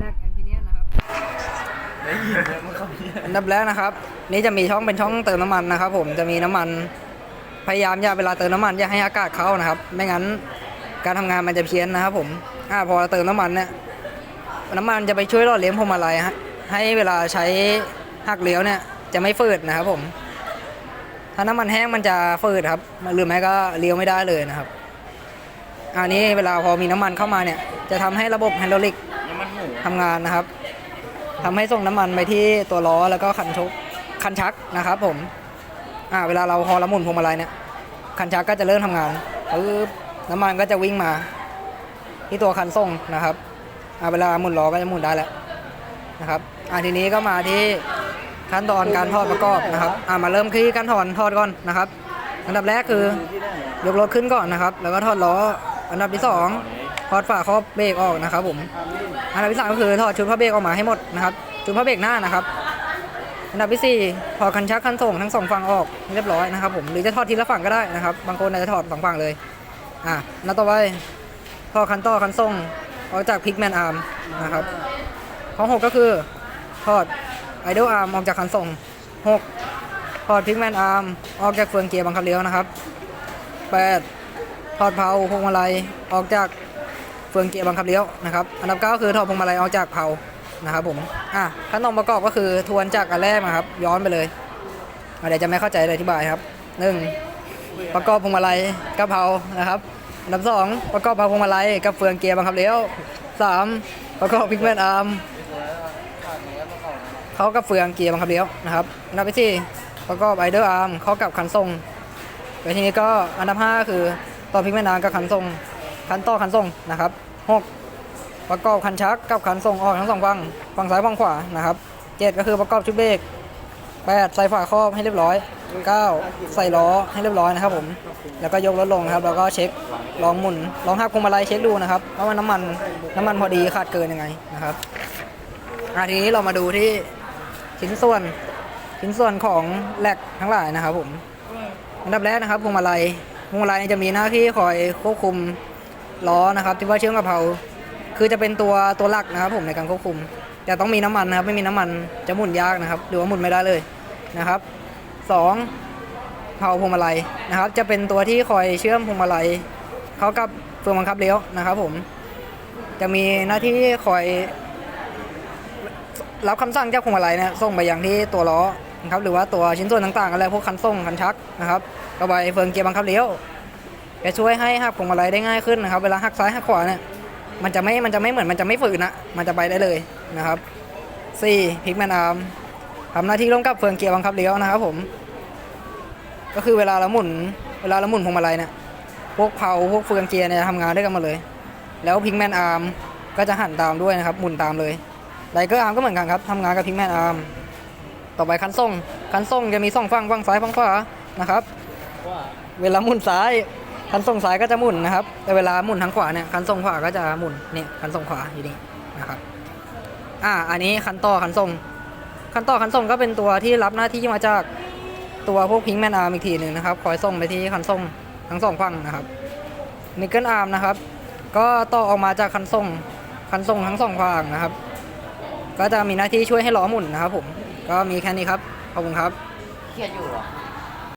แลกแอนจิเนียนะครับได้ยินอันดับแรกนะครับ นี่จะมีช่องเป็นช่องเติมน้ำมันนะครับ ผมจะมีน้ำมันพยายามอย่าเวลาเติมน้ำมันอย่าให้อากาศเข้านะครับ ไม่งั้นการทำงานมันจะเพี้ยนนะครับ ผมอ่าพอเติมน้ำมันเนี่ยน้ำมันจะไปช่วยหล่อเลี้ยงพวงมาลัยฮะให้เวลาใช้หักเลี้ยวเนี่ยจะไม่ฟืดนะครับผม ถ้าน้ำมันแห้งมันจะฟืดครับหรือไม่ก็เลี้ยวไม่ได้เลยนะครับ อันนี้เวลาพอมีน้ำมันเข้ามาเนี่ย จะทำให้ระบบไฮดรอลิก ทำงานนะครับทำให้ส่งน้ำมันไปที่ตัวล้อแล้วก็คันชกคันชักนะครับผมอ่าเวลาเราพอเราหมุนพวงมาลัยเนี่ยคันชักก็จะเริ่มทำงานปึ๊บน้ำมันก็จะวิ่งมา ที่ตัวคันส่งนะครับอ่าเวลาหมุนล้อก็จะหมุนได้แล้วนะครับอ่าทีนี้ก็มาที่ขั้นตอนการทอดประกอบนะครับอ่ามาเริ่มที่การถอนทอดก่อนนะครับ อันดับแรกคือยกรถขึ้นก่อนนะครับ แล้วก็ทอดล้อ อันดับที่สอง ถอดฝาครอบเบรกออกนะครับ ผมอันดับที่สามก็คือถอดชุดพระเบรกออกมาให้หมดนะครับชุดพระเบรกหน้านะครับ อันดับที่สี่ถอดคันชักคันส่งทั้งสองฝั่งออกเรียบร้อยนะครับ ผมหรือจะถอดทีละฝั่งก็ได้นะครับ บางคนอาจจะถอดสองฝั่งเลยอะแล้วต่อไปถอดคันต่อคันส่งออกจากพิกแมนอาร์มนะครับข้อหกก็คือถอดไอดอลอาร์มออกจากคันส่งหกถอดพิกแมนอาร์มออกจากเฟืองเกียร์บังคับเลี้ยวนะครับแปดถอดเพลาพวงมาลัยออกจาก เฟืองเกียร์บังคับเลี้ยวนะครับอันดับ9คือถอดพวงมาลัยออกจากเพลานะครับผมอะขั้นตอนประกอบก็คือทวนจากอันแรกนะครับ ย้อนไปเลยเดี๋ยวจะไม่เข้าใจเลยอธิบายครับหนึ่งประกอบพวงมาลัยกับเพลานะครับอันดับ2ประกอบเพลาพวงมาลัยกับเฟืองเกียร์บังคับเลี้ยว3ประกอบพิกแมนอาร์มเขากับเฟืองเกียร์บังคับเลี้ยวนะครับอันดับที่สี่ประกอบไอเดอร์อาร์มเขากับคันทรงแล้วทีนี้ก็อันดับ5คือต่อพิกแมนอาร์มกับคันทรง คันต่อคันส่งนะครับหกประกอบคันชักกับคันส่งออกทั้งสองฝั่งฝั่งซ้ายฝั่งขวานะครับเจ็ดก็คือประกอบชุดเบรกแปดใส่ฝาครอบให้เรียบร้อยเก้าใส่ล้อให้เรียบร้อยนะครับผมแล้วก็ยกรถลงนะครับ แล้วก็เช็คลองหมุนลองหักพวงมาลัยเช็คดูนะครับว่ามันน้ำมันน้ำมันพอดีขาดเกินยังไงนะครับอะทีนี้เรามาดูที่ชิ้นส่วนชิ้นส่วนของแหลกทั้งหลายนะครับผมอันดับแรกนะครับพวงมาลัยพวงมาลัยจะมีหน้าที่คอยควบคุม ล้อนะครับที่ว่าเชื่อมกับเพลาคือจะเป็นตัวตัวหลักนะครับ ผมในการควบคุมแต่ต้องมีน้ำมันนะครับ ไม่มีน้ำมันจะหมุนยากนะครับหรือว่าหมุนไม่ได้เลยนะครับสองเพลาพวงมาลัยนะครับ จะเป็นตัวที่คอยเชื่อมพวงมาลัยเขากับเฟืองบังคับเลี้ยวนะครับ ผม จะมีหน้าที่คอย รับคำสั่งจากพวงมาลัยเนี่ยส่งไปยังที่ตัวล้อนะครับหรือว่าตัวชิ้นส่วนต่างๆอะไรพวกคันส่งคันชักนะครับก็ไปเฟืองเกียร์บังคับเลี้ยว จะช่วยให้หักพวงมาลัยได้ง่ายขึ้นนะครับ เวลาหักซ้ายหักขวาเนี่ยมันจะไม่มันจะไม่เหมือนมันจะไม่ฝืนนะมันจะไปได้เลยนะครับสี่พิกแมนอาร์มทำหน้าที่ร่วมกับเฟืองเกียร์บังคับเลี้ยวนะครับผม ก็คือเวลาเราหมุนเวลาเราหมุนพวงมาลัยเนี่ยพวกเพลาพวกเฟืองเกียร์เนี่ยทำงานด้วยกันมดเลย แล้วพิกแมนอาร์มก็จะหันตามด้วยนะครับหมุนตามเลยไลเกอร์อาร์มก็เหมือนกันครับทำงานกับพิงแมนอาร์มต่อไปคันส่งคันส่งจะมีสองฝั่งฝั่งซ้ายฝั่งขวานะครับ เวลาหมุนซ้าย คันส่งซ้ายก็จะหมุนนะครับ แต่เวลาหมุนทางขวาเนี่ยคันส่งขวาก็จะหมุนนี่คันส่งขวาอยู่นี่นะครับ อ่า อันนี้คันต่อคันส่ง คันต่อคันส่งก็เป็นตัวที่รับหน้าที่มาจากตัวพวกพิงแมนอาร์มอีกทีหนึ่งนะครับ คอยส่งไปที่คันส่งทั้งสองฝั่งนะครับนิกเกิลอาร์มนะครับ ก็ต่อออกมาจากคันส่งคันส่งทั้งสองฝั่งนะครับ ก็จะมีหน้าที่ช่วยให้ล้อหมุนนะครับผม ก็มีแค่นี้ครับ ขอบคุณครับ เครียดอยู่หรอ